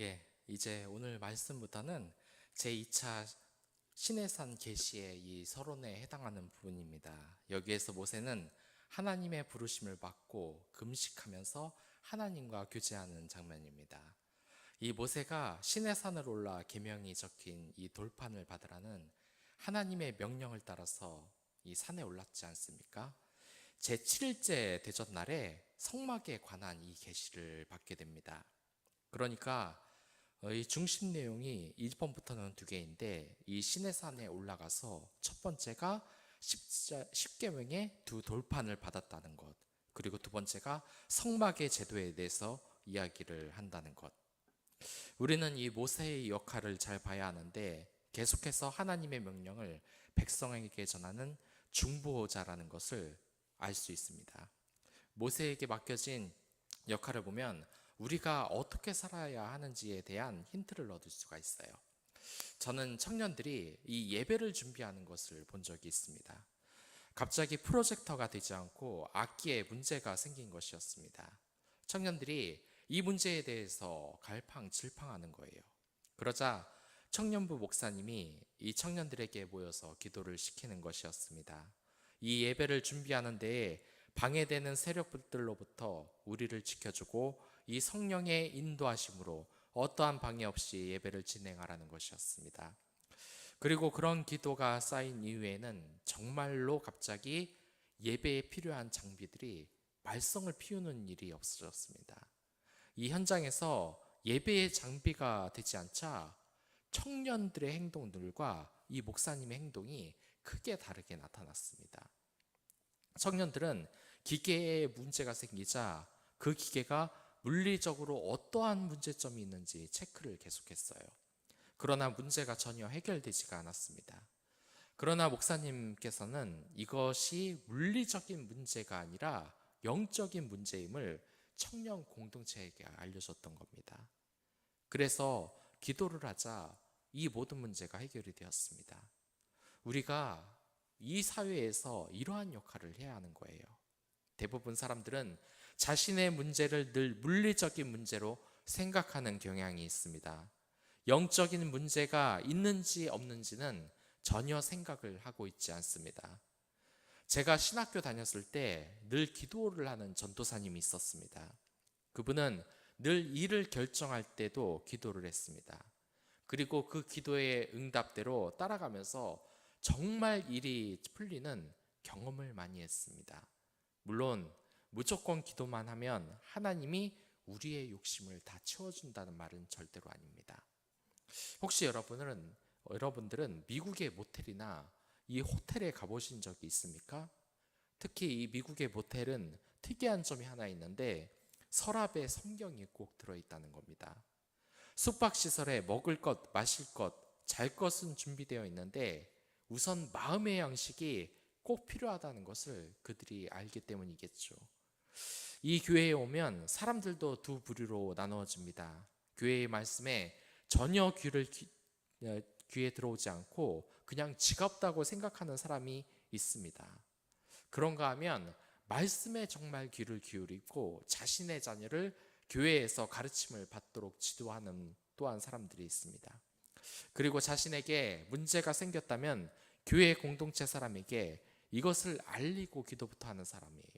예, 이제 오늘 말씀부터는 제2차 시내산 계시의 이 서론에 해당하는 부분입니다. 여기에서 모세는 하나님의 부르심을 받고 금식하면서 하나님과 교제하는 장면입니다. 이 모세가 시내산을 올라 계명이 적힌 이 돌판을 받으라는 하나님의 명령을 따라서 이 산에 올랐지 않습니까? 제 7일째 대전 날에 성막에 관한 이 계시를 받게 됩니다. 그러니까 어, 이 중심 내용이 1번부터는 두 개인데 이 시내산에 올라가서 첫 번째가 십자- 십계명의 두 돌판을 받았다는 것 그리고 두 번째가 성막의 제도에 대해서 이야기를 한다는 것 우리는 이 모세의 역할을 잘 봐야 하는데 계속해서 하나님의 명령을 백성에게 전하는 중보자라는 것을 알 수 있습니다. 모세에게 맡겨진 역할을 보면 우리가 어떻게 살아야 하는지에 대한 힌트를 얻을 수가 있어요. 저는 청년들이 이 예배를 준비하는 것을 본 적이 있습니다. 갑자기 프로젝터가 되지 않고 악기에 문제가 생긴 것이었습니다. 청년들이 이 문제에 대해서 갈팡질팡하는 거예요. 그러자 청년부 목사님이 이 청년들에게 모여서 기도를 시키는 것이었습니다. 이 예배를 준비하는 데에 방해되는 세력들로부터 우리를 지켜주고 이 성령의 인도하심으로 어떠한 방해 없이 예배를 진행하라는 것이었습니다. 그리고 그런 기도가 쌓인 이후에는 정말로 갑자기 예배에 필요한 장비들이 말썽을 피우는 일이 없어졌습니다. 이 현장에서 예배의 장비가 되지 않자 청년들의 행동들과 이 목사님의 행동이 크게 다르게 나타났습니다. 청년들은 기계에 문제가 생기자 그 기계가 물리적으로 어떠한 문제점이 있는지 체크를 계속했어요. 그러나 문제가 전혀 해결되지가 않았습니다. 그러나 목사님께서는 이것이 물리적인 문제가 아니라 영적인 문제임을 청년 공동체에게 알려줬던 겁니다. 그래서 기도를 하자 이 모든 문제가 해결이 되었습니다. 우리가 이 사회에서 이러한 역할을 해야 하는 거예요. 대부분 사람들은 자신의 문제를 늘 물리적인 문제로 생각하는 경향이 있습니다. 영적인 문제가 있는지 없는지는 전혀 생각을 하고 있지 않습니다. 제가 신학교 다녔을 때 늘 기도를 하는 전도사님이 있었습니다. 그분은 늘 일을 결정할 때도 기도를 했습니다. 그리고 그 기도의 응답대로 따라가면서 정말 일이 풀리는 경험을 많이 했습니다. 물론 무조건 기도만 하면 하나님이 우리의 욕심을 다 채워준다는 말은 절대로 아닙니다. 혹시 여러분은 여러분들은 미국의 모텔이나 이 호텔에 가보신 적이 있습니까? 특히 이 미국의 모텔은 특이한 점이 하나 있는데 서랍에 성경이 꼭 들어있다는 겁니다. 숙박 시설에 먹을 것, 마실 것, 잘 것은 준비되어 있는데 우선 마음의 양식이 꼭 필요하다는 것을 그들이 알기 때문이겠죠. 이 교회에 오면 사람들도 두 부류로 나누어집니다. 교회의 말씀에 전혀 귀를 귀, 어, 귀에 들어오지 않고 그냥 지갑다고 생각하는 사람이 있습니다. 그런가 하면 말씀에 정말 귀를 기울이고 자신의 자녀를 교회에서 가르침을 받도록 지도하는 또한 사람들이 있습니다. 그리고 자신에게 문제가 생겼다면 교회 공동체 사람에게 이것을 알리고 기도부터 하는 사람이에요.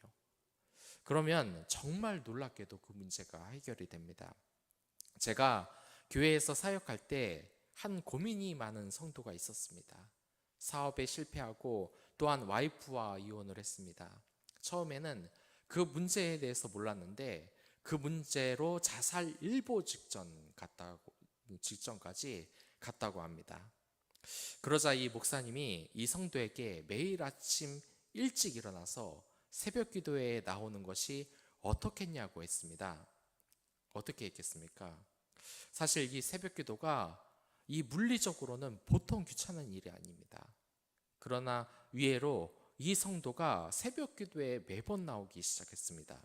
그러면 정말 놀랍게도 그 문제가 해결이 됩니다. 제가 교회에서 사역할 때 한 고민이 많은 성도가 있었습니다. 사업에 실패하고 또한 와이프와 이혼을 했습니다. 처음에는 그 문제에 대해서 몰랐는데 그 문제로 자살 일보 직전 갔다고 직전까지 갔다고 합니다. 그러자 이 목사님이 이 성도에게 매일 아침 일찍 일어나서 새벽 기도에 나오는 것이 어떻겠냐고 했습니다. 어떻게 했겠습니까? 사실 이 새벽 기도가 이 물리적으로는 보통 귀찮은 일이 아닙니다. 그러나 위에로 이 성도가 새벽 기도에 매번 나오기 시작했습니다.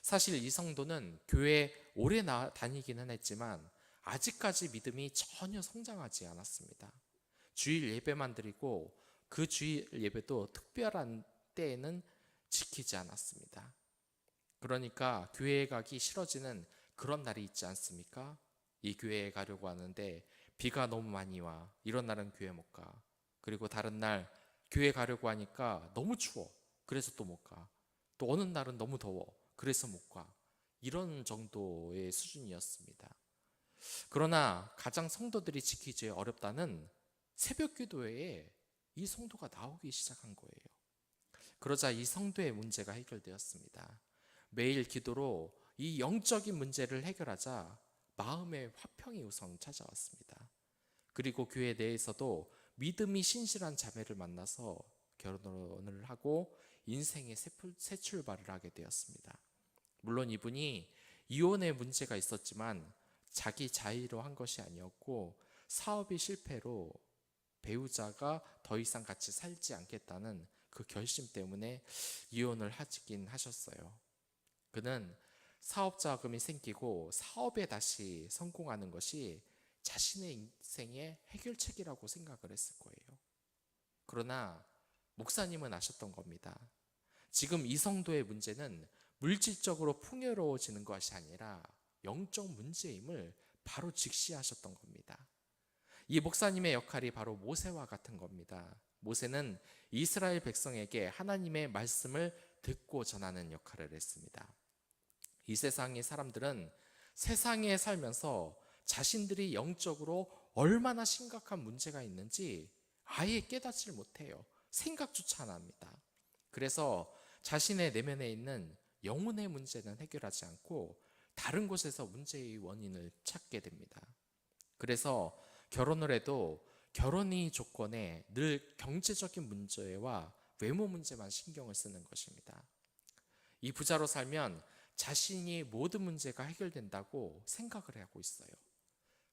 사실 이 성도는 교회 오래 나, 다니기는 했지만 아직까지 믿음이 전혀 성장하지 않았습니다. 주일 예배만 드리고 그 주일 예배도 특별한 때에는 지키지 않았습니다. 그러니까 교회에 가기 싫어지는 그런 날이 있지 않습니까? 이 교회에 가려고 하는데 비가 너무 많이 와. 이런 날은 교회 못 가. 그리고 다른 날 교회 가려고 하니까 너무 추워. 그래서 또 못 가. 또 어느 날은 너무 더워. 그래서 못 가. 이런 정도의 수준이었습니다. 그러나 가장 성도들이 지키기 어렵다는 새벽 기도회에 이 성도가 나오기 시작한 거예요. 그러자 이 성도의 문제가 해결되었습니다. 매일 기도로 이 영적인 문제를 해결하자 마음의 화평이 우선 찾아왔습니다. 그리고 교회 내에서도 믿음이 신실한 자매를 만나서 결혼을 하고 인생의 새 출발을 하게 되었습니다. 물론 이분이 이혼의 문제가 있었지만 자기 자의로 한 것이 아니었고 사업이 실패로 배우자가 더 이상 같이 살지 않겠다는 그 결심 때문에 이혼을 하긴 하셨어요. 그는 사업 자금이 생기고 사업에 다시 성공하는 것이 자신의 인생의 해결책이라고 생각을 했을 거예요. 그러나 목사님은 아셨던 겁니다. 지금 이 성도의 문제는 물질적으로 풍요로워지는 것이 아니라 영적 문제임을 바로 직시하셨던 겁니다. 이 목사님의 역할이 바로 모세와 같은 겁니다. 모세는 이스라엘 백성에게 하나님의 말씀을 듣고 전하는 역할을 했습니다. 이 세상의 사람들은 세상에 살면서 자신들이 영적으로 얼마나 심각한 문제가 있는지 아예 깨닫지를 못해요. 생각조차 안 합니다. 그래서 자신의 내면에 있는 영혼의 문제는 해결하지 않고 다른 곳에서 문제의 원인을 찾게 됩니다. 그래서 결혼을 해도 결혼이 조건에 늘 경제적인 문제와 외모 문제만 신경을 쓰는 것입니다. 이 부자로 살면 자신이 모든 문제가 해결된다고 생각을 하고 있어요.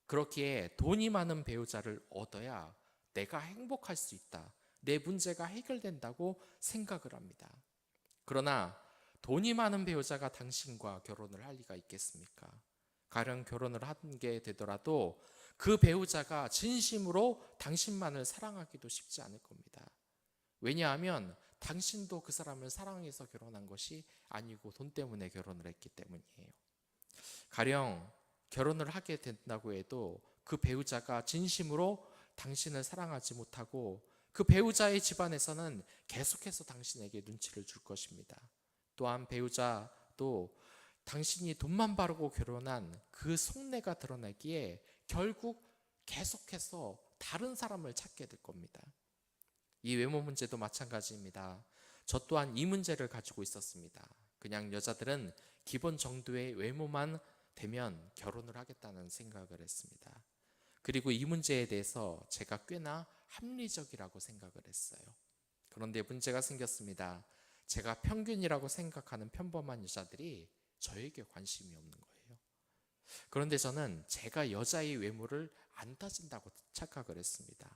그렇기에 돈이 많은 배우자를 얻어야 내가 행복할 수 있다. 내 문제가 해결된다고 생각을 합니다. 그러나 돈이 많은 배우자가 당신과 결혼을 할 리가 있겠습니까? 가령 결혼을 하게 되더라도 그 배우자가 진심으로 당신만을 사랑하기도 쉽지 않을 겁니다. 왜냐하면 당신도 그 사람을 사랑해서 결혼한 것이 아니고 돈 때문에 결혼을 했기 때문이에요. 가령 결혼을 하게 된다고 해도 그 배우자가 진심으로 당신을 사랑하지 못하고 그 배우자의 집안에서는 계속해서 당신에게 눈치를 줄 것입니다. 또한 배우자도 당신이 돈만 바르고 결혼한 그 속내가 드러나기에 결국 계속해서 다른 사람을 찾게 될 겁니다. 이 외모 문제도 마찬가지입니다. 저 또한 이 문제를 가지고 있었습니다. 그냥 여자들은 기본 정도의 외모만 되면 결혼을 하겠다는 생각을 했습니다. 그리고 이 문제에 대해서 제가 꽤나 합리적이라고 생각을 했어요. 그런데 문제가 생겼습니다. 제가 평균이라고 생각하는 평범한 여자들이 저에게 관심이 없는 거예요. 그런데 저는 제가 여자의 외모를 안 따진다고 착각을 했습니다.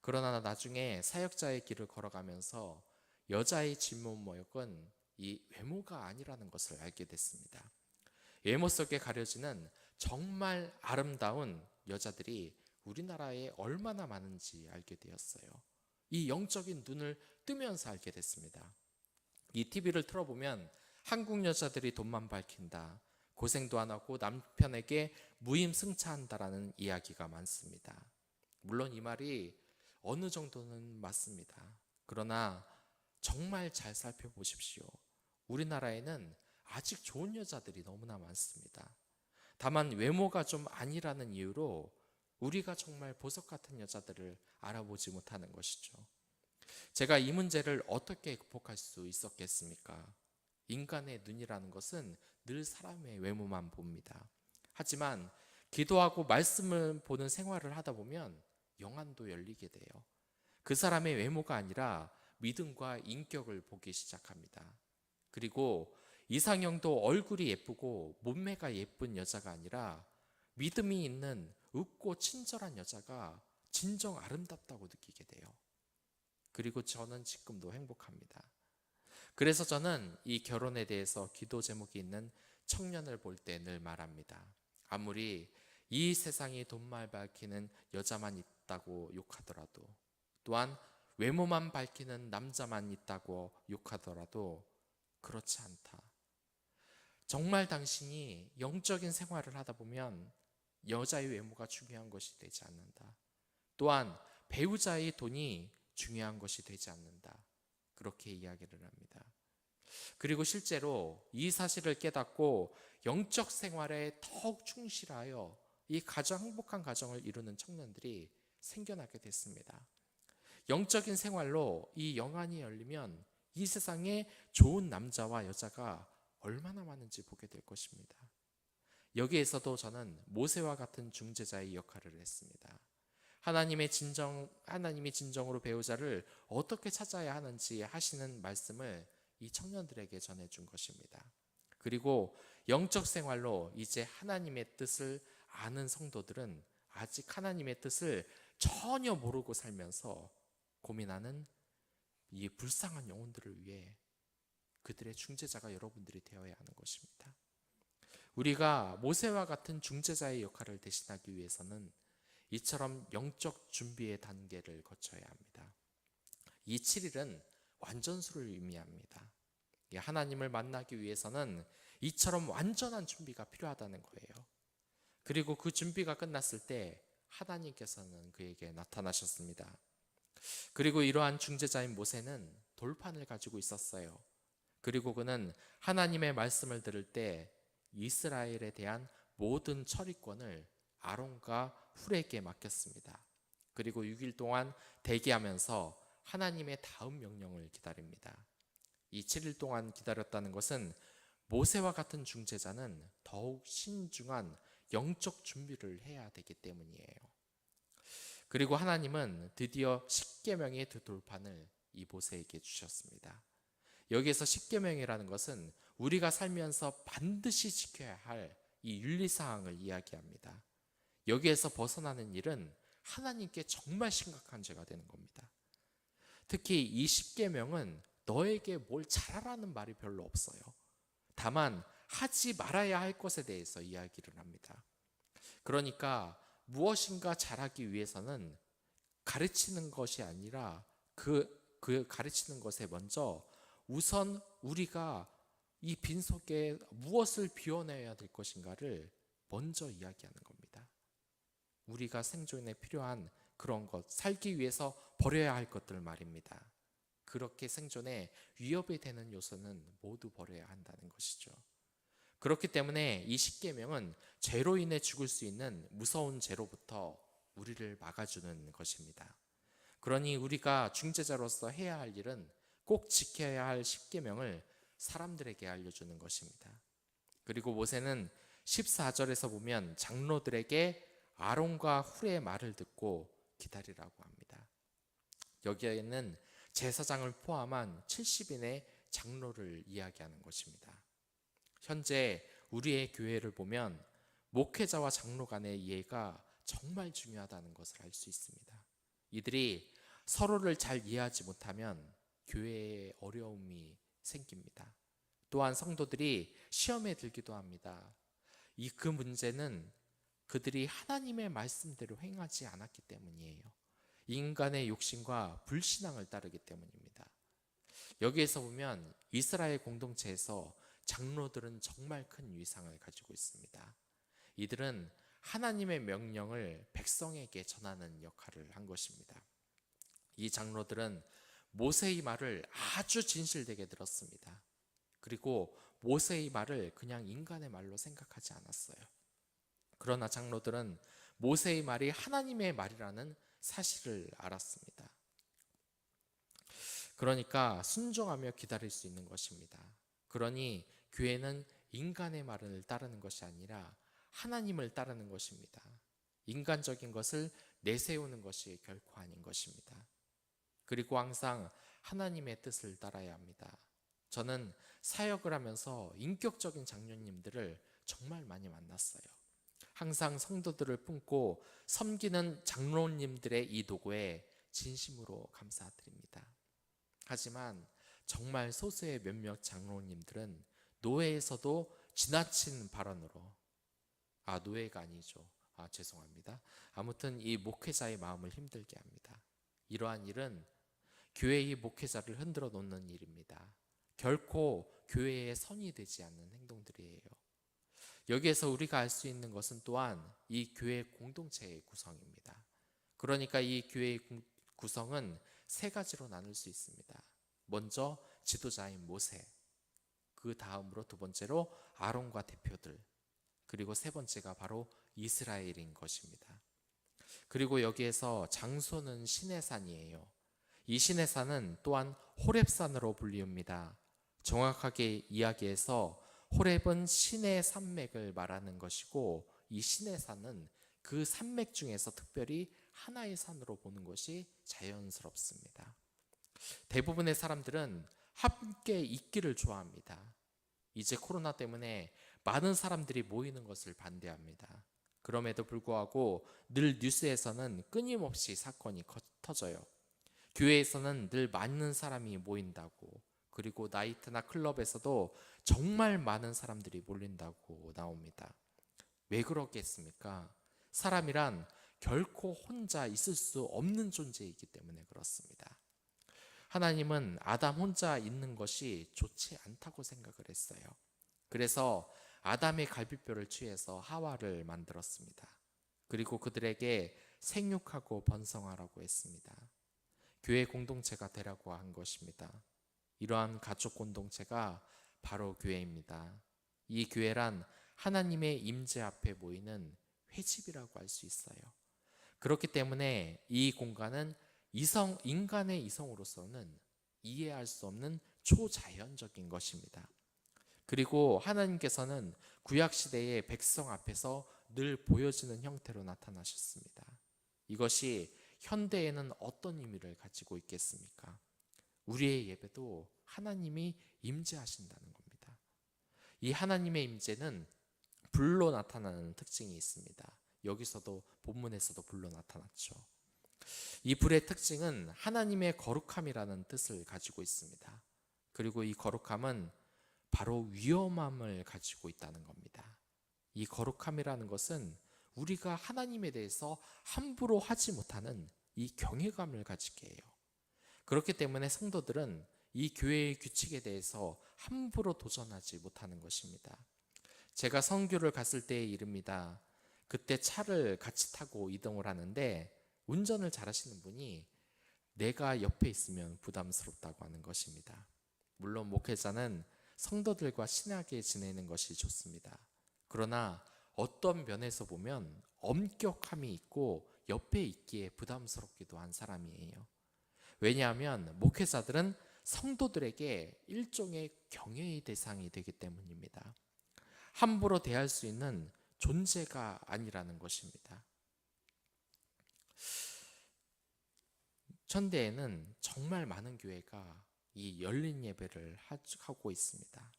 그러나 나중에 사역자의 길을 걸어가면서 여자의 진모모역은 이 외모가 아니라는 것을 알게 됐습니다. 외모 속에 가려지는 정말 아름다운 여자들이 우리나라에 얼마나 많은지 알게 되었어요. 이 영적인 눈을 뜨면서 알게 됐습니다. 이 TV를 틀어보면 한국 여자들이 돈만 밝힌다. 고생도 안 하고 남편에게 무임승차한다라는 이야기가 많습니다. 물론 이 말이 어느 정도는 맞습니다. 그러나 정말 잘 살펴보십시오. 우리나라에는 아직 좋은 여자들이 너무나 많습니다. 다만 외모가 좀 아니라는 이유로 우리가 정말 보석 같은 여자들을 알아보지 못하는 것이죠. 제가 이 문제를 어떻게 극복할 수 있었겠습니까? 인간의 눈이라는 것은 늘 사람의 외모만 봅니다. 하지만 기도하고 말씀을 보는 생활을 하다 보면 영안도 열리게 돼요. 그 사람의 외모가 아니라 믿음과 인격을 보기 시작합니다. 그리고 이상형도 얼굴이 예쁘고 몸매가 예쁜 여자가 아니라 믿음이 있는 웃고 친절한 여자가 진정 아름답다고 느끼게 돼요. 그리고 저는 지금도 행복합니다. 그래서 저는 이 결혼에 대해서 기도 제목이 있는 청년을 볼 때 늘 말합니다. 아무리 이 세상이 돈말 밝히는 여자만 있다고 욕하더라도 또한 외모만 밝히는 남자만 있다고 욕하더라도 그렇지 않다. 정말 당신이 영적인 생활을 하다 보면 여자의 외모가 중요한 것이 되지 않는다. 또한 배우자의 돈이 중요한 것이 되지 않는다. 그렇게 이야기를 합니다. 그리고 실제로 이 사실을 깨닫고 영적 생활에 더욱 충실하여 이 가정 행복한 가정을 이루는 청년들이 생겨나게 됐습니다. 영적인 생활로 이 영안이 열리면 이 세상에 좋은 남자와 여자가 얼마나 많은지 보게 될 것입니다. 여기에서도 저는 모세와 같은 중재자의 역할을 했습니다. 하나님의 진정 하나님이 진정으로 배우자를 어떻게 찾아야 하는지 하시는 말씀을 이 청년들에게 전해 준 것입니다. 그리고 영적 생활로 이제 하나님의 뜻을 아는 성도들은 아직 하나님의 뜻을 전혀 모르고 살면서 고민하는 이 불쌍한 영혼들을 위해 그들의 중재자가 여러분들이 되어야 하는 것입니다. 우리가 모세와 같은 중재자의 역할을 대신하기 위해서는 이처럼 영적 준비의 단계를 거쳐야 합니다. 이 7일은 완전수를 의미합니다. 하나님을 만나기 위해서는 이처럼 완전한 준비가 필요하다는 거예요. 그리고 그 준비가 끝났을 때 하나님께서는 그에게 나타나셨습니다. 그리고 이러한 중재자인 모세는 돌판을 가지고 있었어요. 그리고 그는 하나님의 말씀을 들을 때 이스라엘에 대한 모든 처리권을 아론과 훌에게 맡겼습니다. 그리고 6일 동안 대기하면서 하나님의 다음 명령을 기다립니다. 이 7일 동안 기다렸다는 것은 모세와 같은 중재자는 더욱 신중한 영적 준비를 해야 되기 때문이에요. 그리고 하나님은 드디어 십계명의 두 돌판을 이 모세에게 주셨습니다. 여기에서 십계명이라는 것은 우리가 살면서 반드시 지켜야 할 이 윤리 사항을 이야기합니다. 여기에서 벗어나는 일은 하나님께 정말 심각한 죄가 되는 겁니다. 특히 이 십계명은 너에게 뭘 잘하라는 말이 별로 없어요. 다만 하지 말아야 할 것에 대해서 이야기를 합니다. 그러니까 무엇인가 잘하기 위해서는 가르치는 것이 아니라 그, 그 가르치는 것에 먼저 우선 우리가 이 빈속에 무엇을 비워내야 될 것인가를 먼저 이야기하는 겁니다. 우리가 생존에 필요한 그런 것, 살기 위해서 버려야 할 것들 말입니다. 그렇게 생존에 위협이 되는 요소는 모두 버려야 한다는 것이죠. 그렇기 때문에 이 십계명은 죄로 인해 죽을 수 있는 무서운 죄로부터 우리를 막아주는 것입니다. 그러니 우리가 중재자로서 해야 할 일은 꼭 지켜야 할 십계명을 사람들에게 알려주는 것입니다. 그리고 모세는 14절에서 보면 장로들에게 아론과 훌의 말을 듣고 기다리라고 합니다. 여기에는 제사장을 포함한 70인의 장로를 이야기하는 것입니다. 현재 우리의 교회를 보면 목회자와 장로 간의 이해가 정말 중요하다는 것을 알 수 있습니다. 이들이 서로를 잘 이해하지 못하면 교회에 어려움이 생깁니다. 또한 성도들이 시험에 들기도 합니다. 이 그 문제는 그들이 하나님의 말씀대로 행하지 않았기 때문이에요. 인간의 욕심과 불신앙을 따르기 때문입니다. 여기에서 보면 이스라엘 공동체에서 장로들은 정말 큰 위상을 가지고 있습니다. 이들은 하나님의 명령을 백성에게 전하는 역할을 한 것입니다. 이 장로들은 모세의 말을 아주 진실되게 들었습니다. 그리고 모세의 말을 그냥 인간의 말로 생각하지 않았어요. 그러나 장로들은 모세의 말이 하나님의 말이라는 사실을 알았습니다. 그러니까 순종하며 기다릴 수 있는 것입니다. 그러니 교회는 인간의 말을 따르는 것이 아니라 하나님을 따르는 것입니다. 인간적인 것을 내세우는 것이 결코 아닌 것입니다. 그리고 항상 하나님의 뜻을 따라야 합니다. 저는 사역을 하면서 인격적인 장로님들을 정말 많이 만났어요. 항상 성도들을 품고 섬기는 장로님들의 이 도구에 진심으로 감사드립니다. 하지만 정말 소수의 몇몇 장로님들은 노예에서도 지나친 발언으로 아 노예가 아니죠. 아 죄송합니다. 아무튼 이 목회자의 마음을 힘들게 합니다. 이러한 일은 교회의 목회자를 흔들어 놓는 일입니다. 결코 교회의 선이 되지 않는 행동들이에요. 여기에서 우리가 알 수 있는 것은 또한 이 교회 공동체의 구성입니다. 그러니까 이 교회의 구- 구성은 세 가지로 나눌 수 있습니다. 먼저 지도자인 모세, 그 다음으로 두 번째로 아론과 대표들, 그리고 세 번째가 바로 이스라엘인 것입니다. 그리고 여기에서 장소는 시내산이에요. 이 시내산은 또한 호렙산으로 불리웁니다. 정확하게 이야기해서 호렙은 신의 산맥을 말하는 것이고 이 신의 산은 그 산맥 중에서 특별히 하나의 산으로 보는 것이 자연스럽습니다. 대부분의 사람들은 함께 있기를 좋아합니다. 이제 코로나 때문에 많은 사람들이 모이는 것을 반대합니다. 그럼에도 불구하고 늘 뉴스에서는 끊임없이 사건이 커- 터져요. 교회에서는 늘 많은 사람이 모인다고 그리고 나이트나 클럽에서도 정말 많은 사람들이 몰린다고 나옵니다. 왜 그러겠습니까? 사람이란 결코 혼자 있을 수 없는 존재이기 때문에 그렇습니다. 하나님은 아담 혼자 있는 것이 좋지 않다고 생각을 했어요. 그래서 아담의 갈비뼈를 취해서 하와를 만들었습니다. 그리고 그들에게 생육하고 번성하라고 했습니다. 교회 공동체가 되라고 한 것입니다. 이러한 가족 공동체가 바로 교회입니다. 이 교회란 하나님의 임재 앞에 모이는 회집이라고 할 수 있어요. 그렇기 때문에 이 공간은 이성 인간의 이성으로서는 이해할 수 없는 초자연적인 것입니다. 그리고 하나님께서는 구약 시대의 백성 앞에서 늘 보여지는 형태로 나타나셨습니다. 이것이 현대에는 어떤 의미를 가지고 있겠습니까? 우리의 예배도 하나님이 임재하신다는 겁니다. 이 하나님의 임재는 불로 나타나는 특징이 있습니다. 여기서도 본문에서도 불로 나타났죠. 이 불의 특징은 하나님의 거룩함이라는 뜻을 가지고 있습니다. 그리고 이 거룩함은 바로 위험함을 가지고 있다는 겁니다. 이 거룩함이라는 것은 우리가 하나님에 대해서 함부로 하지 못하는 이 경외감을 가지게 해요. 그렇기 때문에 성도들은 이 교회의 규칙에 대해서 함부로 도전하지 못하는 것입니다. 제가 성교를 갔을 때의 일입니다. 그때 차를 같이 타고 이동을 하는데 운전을 잘하시는 분이 내가 옆에 있으면 부담스럽다고 하는 것입니다. 물론 목회자는 성도들과 친하게 지내는 것이 좋습니다. 그러나 어떤 면에서 보면 엄격함이 있고 옆에 있기에 부담스럽기도 한 사람이에요. 왜냐하면 목회자들은 성도들에게 일종의 경외의 대상이 되기 때문입니다. 함부로 대할 수 있는 존재가 아니라는 것입니다. 천대에는 정말 많은 교회가 이 열린 예배를 하고 있습니다.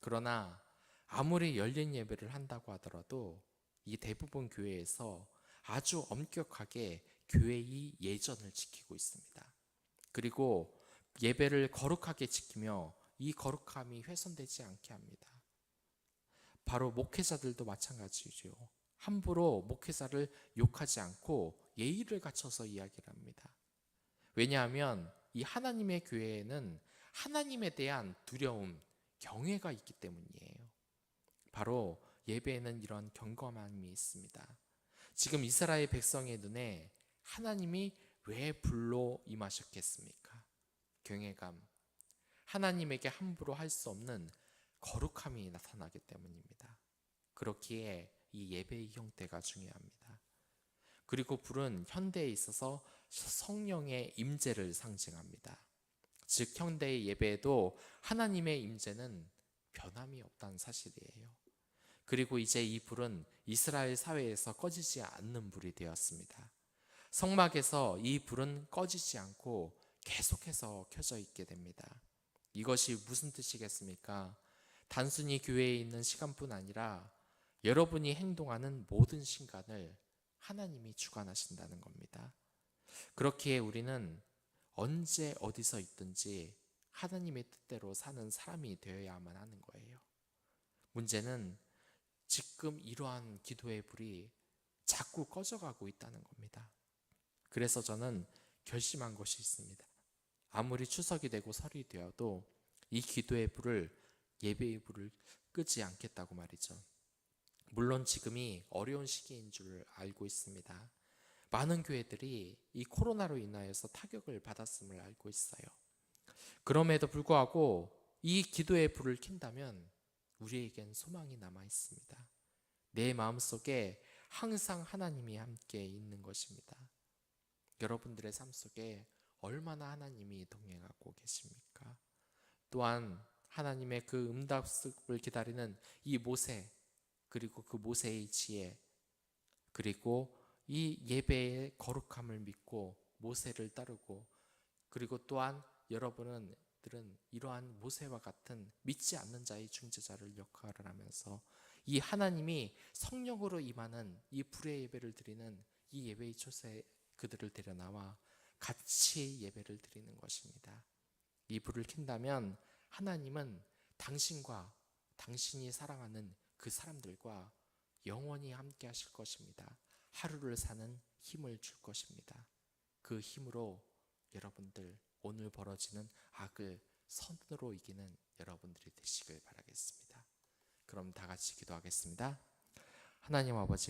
그러나 아무리 열린 예배를 한다고 하더라도 이 대부분 교회에서 아주 엄격하게 교회의 예전을 지키고 있습니다. 그리고 예배를 거룩하게 지키며 이 거룩함이 훼손되지 않게 합니다. 바로 목회자들도 마찬가지죠. 함부로 목회자를 욕하지 않고 예의를 갖춰서 이야기를 합니다. 왜냐하면 이 하나님의 교회에는 하나님에 대한 두려움, 경외가 있기 때문이에요. 바로 예배에는 이런 경건함이 있습니다. 지금 이스라엘 백성의 눈에 하나님이 왜 불로 임하셨겠습니까? 경외감. 하나님에게 함부로 할 수 없는 거룩함이 나타나기 때문입니다. 그렇기에 이 예배의 형태가 중요합니다. 그리고 불은 현대에 있어서 성령의 임재를 상징합니다. 즉 현대의 예배에도 하나님의 임재는 변함이 없다는 사실이에요. 그리고 이제 이 불은 이스라엘 사회에서 꺼지지 않는 불이 되었습니다. 성막에서 이 불은 꺼지지 않고 계속해서 켜져 있게 됩니다. 이것이 무슨 뜻이겠습니까? 단순히 교회에 있는 시간뿐 아니라 여러분이 행동하는 모든 순간을 하나님이 주관하신다는 겁니다. 그렇기에 우리는 언제 어디서 있든지 하나님의 뜻대로 사는 사람이 되어야만 하는 거예요. 문제는 지금 이러한 기도의 불이 자꾸 꺼져가고 있다는 겁니다. 그래서 저는 결심한 것이 있습니다. 아무리 추석이 되고 설이 되어도 이 기도의 불을 예배의 불을 끄지 않겠다고 말이죠. 물론 지금이 어려운 시기인 줄 알고 있습니다. 많은 교회들이 이 코로나로 인하여서 타격을 받았음을 알고 있어요. 그럼에도 불구하고 이 기도의 불을 킨다면 우리에겐 소망이 남아 있습니다. 내 마음속에 항상 하나님이 함께 있는 것입니다. 여러분들의 삶 속에 얼마나 하나님이 동행하고 계십니까? 또한 하나님의 그 응답을 기다리는 이 모세 그리고 그 모세의 지혜 그리고 이 예배의 거룩함을 믿고 모세를 따르고 그리고 또한 여러분은 들은 이러한 모세와 같은 믿지 않는 자의 중재자를 역할을 하면서 이 하나님이 성령으로 임하는 이 불의 예배를 드리는 이 예배의 초세 그들을 데려 나와 같이 예배를 드리는 것입니다. 이 불을 킨다면 하나님은 당신과 당신이 사랑하는 그 사람들과 영원히 함께 하실 것입니다. 하루를 사는 힘을 줄 것입니다. 그 힘으로 여러분들 오늘 벌어지는 악을 선으로 이기는 여러분들이 되시길 바라겠습니다. 그럼 다 같이 기도하겠습니다. 하나님 아버지